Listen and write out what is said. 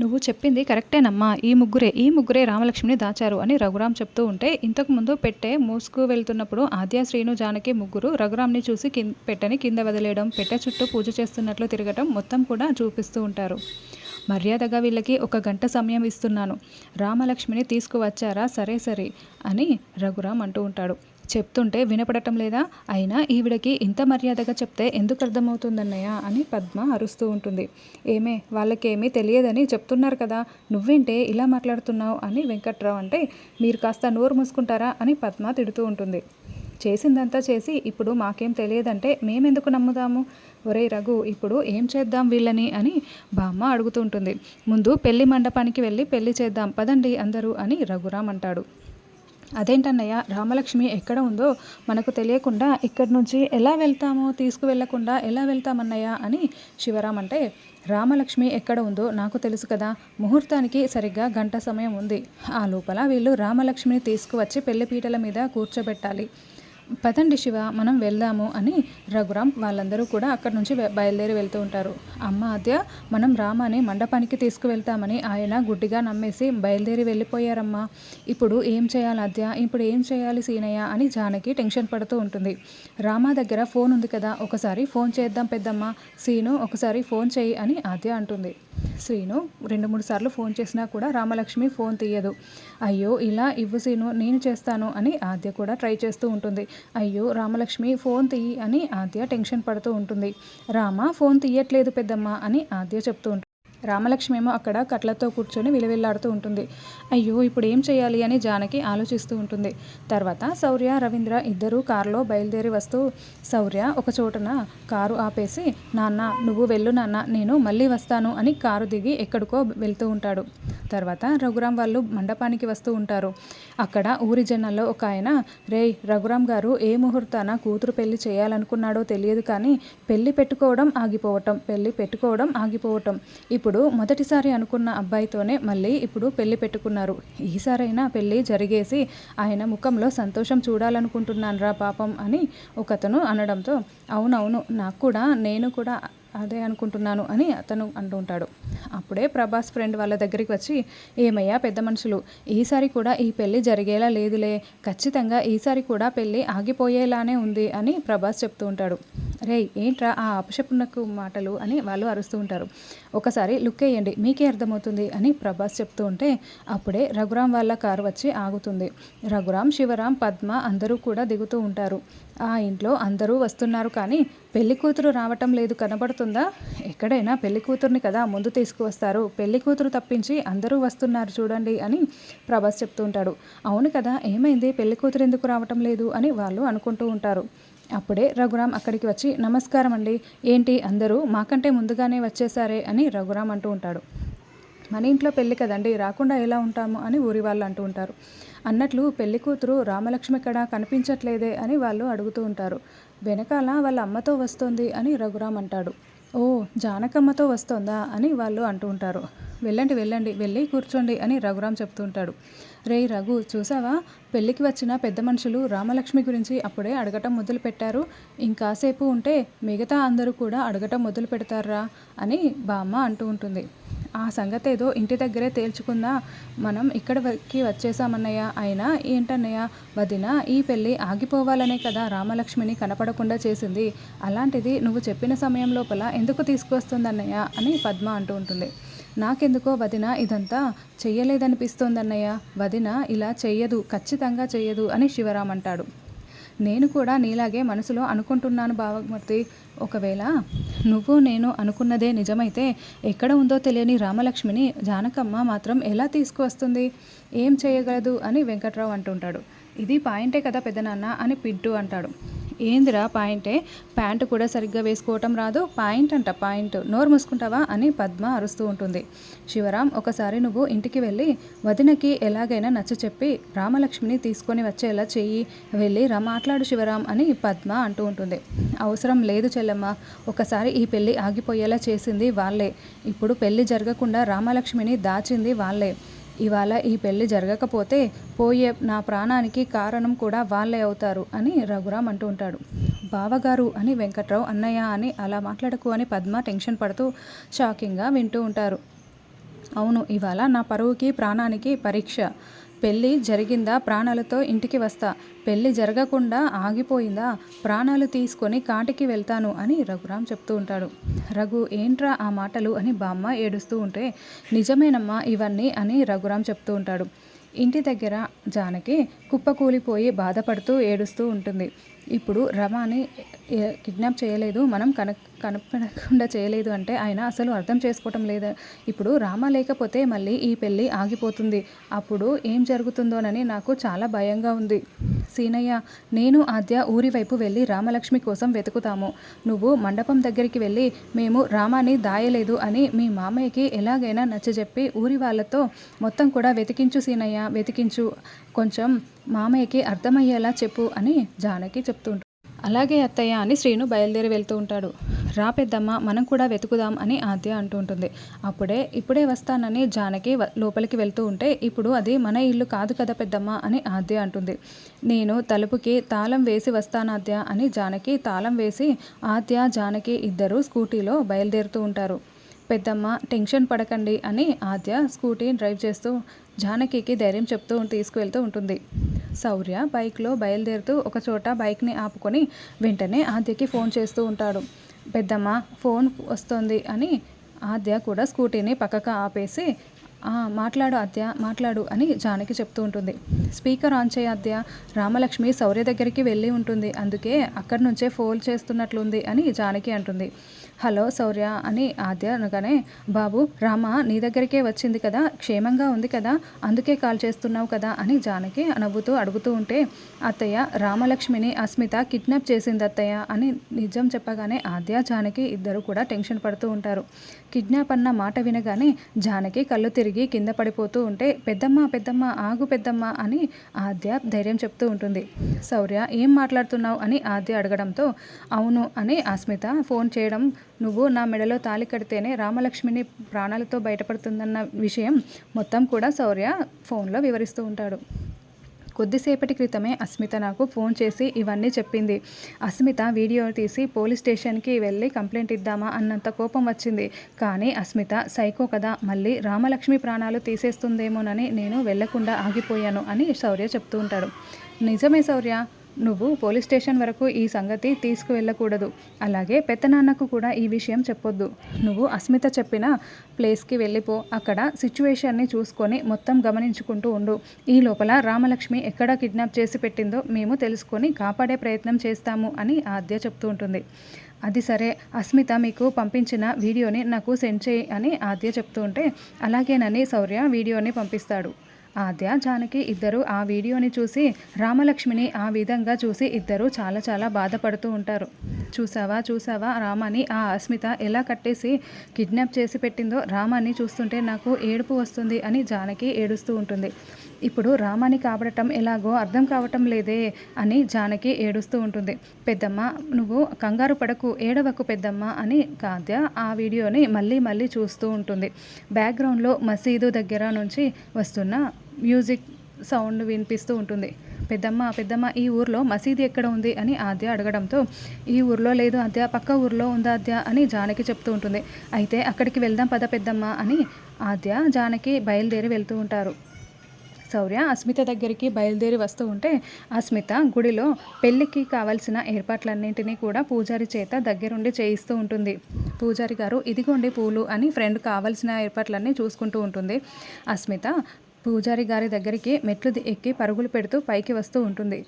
నువ్వు చెప్పింది కరెక్టేనమ్మా ఈ ముగ్గురే ఈ ముగ్గురే రామలక్ష్మిని దాచారు అని రఘురాం చెప్తూ ఉంటే ఇంతకు ముందు పెట్టె మూసుకు వెళ్తున్నప్పుడు ఆద్య శ్రీను జానకి ముగ్గురు రఘురాంని చూసి కింద పెట్టెని కింద వదిలేయడం పెట్టె చుట్టూ పూజ చేస్తున్నట్లు తిరగటం మొత్తం కూడా చూపిస్తూ ఉంటారు. మర్యాదగా వీళ్ళకి ఒక గంట సమయం ఇస్తున్నాను. రామలక్ష్మిని తీసుకువచ్చారా? సరే సరే అని రఘురాం అంటూ ఉంటాడు. చెప్తుంటే వినపడటం లేదా? అయినా ఈవిడకి ఇంత మర్యాదగా చెప్తే ఎందుకు అర్థమవుతుందన్నయ్య అని పద్మ అరుస్తూ ఉంటుంది. ఏమే వాళ్ళకేమీ తెలియదని చెప్తున్నారు కదా నువ్వేంటే ఇలా మాట్లాడుతున్నావు అని వెంకట్రావు అంటే మీరు కాస్త నోరు మూసుకుంటారా అని పద్మ తిడుతూ ఉంటుంది. చేసిందంతా చేసి ఇప్పుడు మాకేం తెలియదంటే మేమెందుకు నమ్ముదాము? ఒరే రఘు ఇప్పుడు ఏం చేద్దాం వీళ్ళని అని బామ్మ అడుగుతుంటుంది ముందు పెళ్ళి మండపానికి వెళ్ళి పెళ్ళి చేద్దాం పదండి అందరూ అని రఘురామ్ అంటాడు. అదేంటన్నయ్య రామలక్ష్మి ఎక్కడ ఉందో మనకు తెలియకుండా ఇక్కడి నుంచి ఎలా వెళ్తామో తీసుకువెళ్ళకుండా ఎలా వెళ్తామన్నయ్య అని శివరాం అంటే రామలక్ష్మి ఎక్కడ ఉందో నాకు తెలుసు కదా ముహూర్తానికి సరిగ్గా గంట సమయం ఉంది. ఆ లోపల వీళ్ళు రామలక్ష్మిని తీసుకువచ్చి పెళ్ళిపీటల మీద కూర్చోబెట్టాలి. పదండి శివ మనం వెళ్దాము అని రఘురామ్ వాళ్ళందరూ కూడా అక్కడి నుంచి బయలుదేరి వెళ్తూ ఉంటారు. అమ్మ ఆద్య మనం రామాని మండపానికి తీసుకువెళ్తామని ఆయన గుడ్డిగా నమ్మేసి బయలుదేరి వెళ్ళిపోయారమ్మా. ఇప్పుడు ఏం చేయాలి ఆద్య? ఇప్పుడు ఏం చేయాలి సీనయ్య అని జానకి టెన్షన్ పడుతూ ఉంటుంది. రామా దగ్గర ఫోన్ ఉంది కదా ఒకసారి ఫోన్ చేద్దాం పెద్దమ్మ. సీను ఒకసారి ఫోన్ చేయి అని ఆద్య అంటుంది. శ్రీను రెండు మూడు సార్లు ఫోన్ చేసినా కూడా రామలక్ష్మి ఫోన్ తీయదు. అయ్యో ఇలా ఇవ్వు శ్రీను నేను చేస్తాను అని ఆద్య కూడా ట్రై చేస్తూ ఉంటుంది. అయ్యో రామలక్ష్మి ఫోన్ తీయి అని ఆద్య టెన్షన్ పడుతూ ఉంటుంది. రామ ఫోన్ తీయట్లేదు పెద్దమ్మ అని ఆద్య చెప్తూ ఉంటుంది. రామలక్ష్మి ఏమో అక్కడ కట్లతో కూర్చొని విలవిల్లాడుతూ ఉంటుంది. అయ్యో ఇప్పుడు ఏం చేయాలి అని జానకి ఆలోచిస్తూ ఉంటుంది. తర్వాత శౌర్య రవీంద్ర ఇద్దరూ కారులో బయలుదేరి వస్తూ శౌర్య ఒక చోటన కారు ఆపేసి నాన్న నువ్వు వెళ్ళు నాన్న నేను మళ్ళీ వస్తాను అని కారు దిగి ఎక్కడికో వెళ్తూ ఉంటాడు. తర్వాత రఘురాం వాళ్ళు మండపానికి వస్తూ ఉంటారు. అక్కడ ఊరి జనాల్లో ఒక ఆయన రే రఘురాం గారు ఏ ముహూర్తాన కూతురు పెళ్ళి చేయాలనుకున్నాడో తెలియదు కానీ పెళ్ళి పెట్టుకోవడం ఆగిపోవటం పెళ్ళి పెట్టుకోవడం ఆగిపోవటం. ఇప్పుడు మొదటిసారి అనుకున్న అబ్బాయితోనే మళ్ళీ ఇప్పుడు పెళ్ళి పెట్టుకున్నారు. ఈసారైనా పెళ్ళి జరిగేసి ఆయన ముఖంలో సంతోషం చూడాలనుకుంటున్నాను రా పాపం అని ఒకతను అనడంతో అవునవును నాకు కూడా నేను కూడా అదే అనుకుంటున్నాను అని అతను అంటూ ఉంటాడు. అప్పుడే ప్రభాస్ ఫ్రెండ్ వాళ్ళ దగ్గరికి వచ్చి ఏమయ్యా పెద్ద మనుషులు ఈసారి కూడా ఈ పెళ్ళి జరిగేలా లేదులే. ఖచ్చితంగా ఈసారి కూడా పెళ్ళి ఆగిపోయేలానే ఉంది అని ప్రభాస్ చెప్తూ ఉంటాడు. రే ఏంట్రా ఆ అపశపునకు మాటలు అని వాళ్ళు అరుస్తూ ఉంటారు. ఒకసారి లుక్ వేయండి మీకే అర్థమవుతుంది అని ప్రభాస్ చెప్తూ ఉంటే అప్పుడే రఘురాం వాళ్ళ కారు వచ్చి ఆగుతుంది. రఘురాం శివరాం పద్మ అందరూ కూడా దిగుతూ ఉంటారు. ఆ ఇంట్లో అందరూ వస్తున్నారు కానీ పెళ్ళి కూతురు రావటం లేదు కనబడుతుందా? ఎక్కడైనా పెళ్ళి కూతురుని కదా ముందు తీసుకువస్తారు. పెళ్ళి కూతురు తప్పించి అందరూ వస్తున్నారు చూడండి అని ప్రభాస్ చెప్తూ ఉంటాడు. అవును కదా ఏమైంది? పెళ్ళి కూతురు ఎందుకు రావటం లేదు అని వాళ్ళు అనుకుంటూ ఉంటారు. అప్పుడే రఘురామ్ అక్కడికి వచ్చి నమస్కారం అండి. ఏంటి? అందరూ మాకంటే ముందుగానే వచ్చేసారే అని రఘురామ్ అంటూ ఉంటాడు. మన ఇంట్లో పెళ్ళి కదండి రాకుండా ఎలా ఉంటాము? అని ఊరి వాళ్ళు అంటూ ఉంటారు. అన్నట్లు పెళ్ళి కూతురు రామలక్ష్మి ఇక్కడ కనిపించట్లేదే అని వాళ్ళు అడుగుతూ ఉంటారు. వెనకాల వాళ్ళ అమ్మతో వస్తుంది అని రఘురామ్ అంటాడు. ఓ జానకమ్మతో వస్తోందా అని వాళ్ళు అంటూ ఉంటారు. వెళ్ళండి వెళ్ళండి వెళ్ళి కూర్చోండి అని రఘురామ్ చెప్తూ ఉంటాడు. రే రఘు చూసావా? పెళ్ళికి వచ్చిన పెద్ద మనుషులు రామలక్ష్మి గురించి అప్పుడే అడగటం మొదలు పెట్టారు. ఇంకాసేపు ఉంటే మిగతా అందరూ కూడా అడగటం మొదలు పెడతారా అని బామ్మ అంటూ ఉంటుంది. ఆ సంగతి ఏదో ఇంటి దగ్గరే తేల్చుకుందా? మనం ఇక్కడికి వచ్చేసామన్నయ్య అయినా ఏంటన్నయ్య? వదిన ఈ పెళ్ళి ఆగిపోవాలనే కదా రామలక్ష్మిని కనపడకుండా చేసింది. అలాంటిది నువ్వు చెప్పిన సమయం లోపల ఎందుకు తీసుకొస్తుందన్నయ్య? అని పద్మ అంటూ ఉంటుంది. నాకెందుకో వదిన ఇదంతా చెయ్యలేదనిపిస్తోందన్నయ్య. వదిన ఇలా చెయ్యదు ఖచ్చితంగా చెయ్యదు అని శివరామ్ అంటాడు. నేను కూడా నీలాగే మనసులో అనుకుంటున్నాను భావమూర్తి. ఒకవేళ నువ్వు నేను అనుకున్నదే నిజమైతే ఎక్కడ ఉందో తెలియని రామలక్ష్మిని జానకమ్మ మాత్రం ఎలా తీసుకువస్తుంది? ఏం చేయగలదు అని వెంకట్రావు అంటుంటాడు. ఇది పాయింటే కదా పెద్దనాన్న అని పిడ్డు అంటాడు. ఏందిరా పాయింటే? ప్యాంటు కూడా సరిగ్గా వేసుకోవటం రాదు. పాయింట్ అంట పాయింట్. నోరు మూసుకుంటావా అని పద్మ అరుస్తూ ఉంటుంది. శివరాం ఒకసారి నువ్వు ఇంటికి వెళ్ళి వదినకి ఎలాగైనా నచ్చ చెప్పి రామలక్ష్మిని తీసుకొని వచ్చేలా చెయ్యి. వెళ్ళి రా మాట్లాడు శివరాం అని పద్మ అంటూ ఉంటుంది. అవసరం లేదు చెల్లమ్మ. ఒకసారి ఈ పెళ్ళి ఆగిపోయేలా చేసింది వాళ్ళే. ఇప్పుడు పెళ్ళి జరగకుండా రామలక్ష్మిని దాచింది వాళ్ళే. ఇవాళ ఈ పెళ్ళి జరగకపోతే పోయే నా ప్రాణానికి కారణం కూడా వాళ్ళే అవుతారు అని రఘురామ్ అంటూ ఉంటాడు. బావగారు అని వెంకట్రావు అన్నయ్య అని అలా మాట్లాడకు అని పద్మ టెన్షన్ పడుతూ షాకింగ్గా వింటూ ఉంటారు. అవును ఇవాళ నా పరువుకి ప్రాణానికి పరీక్ష. పెళ్ళి జరిగిందా? ప్రాణాలతో ఇంటికి వస్తా. పెళ్ళి జరగకుండా ఆగిపోయిందా? ప్రాణాలు తీసుకొని కాటికి వెళ్తాను అని రఘురామ్ చెప్తూ ఉంటాడు. రఘు ఏంట్రా ఆ మాటలు? అని బామ్మ ఏడుస్తూ ఉంటే నిజమేనమ్మా ఇవన్నీ అని రఘురామ్ చెప్తూ ఉంటాడు. ఇంటి దగ్గర జానకి కుప్పకూలిపోయి బాధపడుతూ ఏడుస్తూ ఉంటుంది. ఇప్పుడు రమాని కిడ్నాప్ చేయలేదు. మనం కన కనపడకుండా చేయలేదు అంటే ఆయన అసలు అర్థం చేసుకోవటం లేదు? ఇప్పుడు రామ లేకపోతే మళ్ళీ ఈ పెళ్ళి ఆగిపోతుంది. అప్పుడు ఏం జరుగుతుందోనని నాకు చాలా భయంగా ఉంది. సీనయ్య నేను ఆద్య ఊరి వైపు వెళ్ళి రామలక్ష్మి కోసం వెతుకుతాము. నువ్వు మండపం దగ్గరికి వెళ్ళి మేము రామాని దాయలేదు అని మీ మామయ్యకి ఎలాగైనా నచ్చజెప్పి ఊరి వాళ్ళతో మొత్తం కూడా వెతికించు సీనయ్య వెతికించు. కొంచెం మామయ్యకి అర్థమయ్యేలా చెప్పు అని జానకి చెప్తూ అలాగే అత్తయ్య అని శ్రీను బయలుదేరి వెళ్తూ ఉంటాడు. రా పెద్దమ్మ మనం కూడా వెతుకుదాం అని ఆద్య అంటూ ఉంటుంది. అప్పుడే ఇప్పుడే వస్తానని జానకి లోపలికి వెళ్తూ ఉంటే ఇప్పుడు అది మన ఇల్లు కాదు కదా పెద్దమ్మ అని ఆద్య అంటుంది. నేను తలుపుకి తాళం వేసి వస్తానాద్య అని జానకి తాళం వేసి ఆద్య జానకి ఇద్దరు స్కూటీలో బయలుదేరుతూ ఉంటారు. పెద్దమ్మ టెన్షన్ పడకండి అని ఆద్య స్కూటీ డ్రైవ్ చేస్తూ జానకికి ధైర్యం చెప్తూ తీసుకువెళ్తూ ఉంటుంది. శౌర్య బైక్లో బయలుదేరుతూ ఒక చోట బైక్ని ఆపుకొని వెంటనే ఆద్యకి ఫోన్ చేస్తూ ఉంటాడు. పెద్దమ్మ ఫోన్ వస్తుంది అని ఆద్య కూడా స్కూటీని పక్కకు ఆపేసి మాట్లాడు అద్య మాట్లాడు అని జానకి చెప్తూ ఉంటుంది. స్పీకర్ ఆన్ చేయ అద్య రామలక్ష్మి శౌర్య దగ్గరికి వెళ్ళి ఉంటుంది. అందుకే అక్కడి నుంచే ఫోన్ చేస్తున్నట్లుంది అని జానకి అంటుంది. హలో శౌర్య అని ఆద్య అనగానే బాబు రామ నీ దగ్గరికే వచ్చింది కదా క్షేమంగా ఉంది కదా అందుకే కాల్ చేస్తున్నావు కదా అని జానకి నవ్వుతూ అడుగుతూ ఉంటే అత్తయ్య రామలక్ష్మిని అస్మిత కిడ్నాప్ చేసింది అత్తయ్య అని నిజం చెప్పగానే ఆద్య జానకి ఇద్దరు కూడా టెన్షన్ పడుతూ ఉంటారు. కిడ్నాప్ అన్న మాట వినగానే జానకి కళ్ళు తిరిగి కింద పడిపోతూ ఉంటే పెద్దమ్మ పెద్దమ్మ ఆగు పెద్దమ్మ అని ఆద్య ధైర్యం చెప్తూ ఉంటుంది. శౌర్య ఏం మాట్లాడుతున్నావు? అని ఆద్య అడగడంతో అవును అని అస్మిత ఫోన్ చేయడం నువ్వు నా మెడలో తాళి కడితేనే రామలక్ష్మిని ప్రాణాలతో బయటపడుతుందన్న విషయం మొత్తం కూడా శౌర్య ఫోన్లో వివరిస్తూ ఉంటాడు. కొద్దిసేపటి క్రితమే అస్మిత నాకు ఫోన్ చేసి ఇవన్నీ చెప్పింది. అస్మిత వీడియో తీసి పోలీస్ స్టేషన్కి వెళ్ళి కంప్లైంట్ ఇద్దామా అన్నంత కోపం వచ్చింది. కానీ అస్మిత సైకో కదా మళ్ళీ రామలక్ష్మి ప్రాణాలు తీసేస్తుందేమోనని నేను వెళ్ళకుండా ఆగిపోయాను అని శౌర్య చెప్తూ ఉంటాడు. నిజమే శౌర్య నువ్వు పోలీస్ స్టేషన్ వరకు ఈ సంగతి తీసుకువెళ్ళకూడదు. అలాగే పెద్దనాన్నకు కూడా ఈ విషయం చెప్పొద్దు. నువ్వు అస్మిత చెప్పిన ప్లేస్కి వెళ్ళిపో. అక్కడ సిచ్యువేషన్ని చూసుకొని మొత్తం గమనించుకుంటూ ఉండు. ఈ లోపల రామలక్ష్మి ఎక్కడ కిడ్నాప్ చేసి పెట్టిందో మేము తెలుసుకొని కాపాడే ప్రయత్నం చేస్తాము అని ఆద్య చెప్తూ ఉంటుంది. అది సరే. అస్మిత మీకు పంపించిన వీడియోని నాకు సెండ్ చేయి అని ఆద్య చెప్తూ ఉంటే అలాగేనని శౌర్య వీడియోని పంపిస్తాడు. ఆద్య జానకి ఇద్దరు ఆ వీడియోని చూసి రామలక్ష్మిని ఆ విధంగా చూసి ఇద్దరు చాలా చాలా బాధపడుతూ ఉంటారు. చూసావా చూసావా రామాని ఆ అస్మిత ఎలా కట్టేసి కిడ్నాప్ చేసి పెట్టిందో రామాన్ని చూస్తుంటే నాకు ఏడుపు వస్తుంది అని జానకి ఏడుస్తూ ఉంటుంది. ఇప్పుడు రామాని కాబడటం ఎలాగో అర్థం కావటం లేదే అని జానకి ఏడుస్తూ ఉంటుంది. పెద్దమ్మ నువ్వు కంగారు పడకు ఏడవకు పెద్దమ్మ అని కాద్య ఆ వీడియోని మళ్ళీ మళ్ళీ చూస్తూ ఉంటుంది. బ్యాక్గ్రౌండ్లో మసీదు దగ్గర నుంచి వస్తున్న మ్యూజిక్ సౌండ్ వినిపిస్తూ ఉంటుంది. పెద్దమ్మ పెద్దమ్మ ఈ ఊర్లో మసీదు ఎక్కడ ఉంది? అని ఆద్య అడగడంతో ఈ ఊర్లో లేదు ఆద్య పక్క ఊర్లో ఉందా ఆద్య? అని జానకి చెప్తూ ఉంటుంది. అయితే అక్కడికి వెళ్దాం పద పెద్దమ్మ అని ఆద్య జానకి బయలుదేరి వెళ్తూ ఉంటారు. శౌర్య అస్మిత దగ్గరికి బయలుదేరి వస్తూ ఉంటే అస్మిత గుడిలో పెళ్ళికి కావాల్సిన ఏర్పాట్లన్నింటినీ కూడా పూజారి చేత దగ్గరుండి చేయిస్తూ ఉంటుంది. పూజారి గారు ఇదిగోండి పూలు అని ఫ్రెండ్ కావాల్సిన ఏర్పాట్లన్నీ చూసుకుంటూ ఉంటుంది. అస్మిత పూజారి గారి దగ్గరికి మెట్లు ఎక్కి పరుగులు పెడుతూ పైకి వస్తూ ఉంటుంది.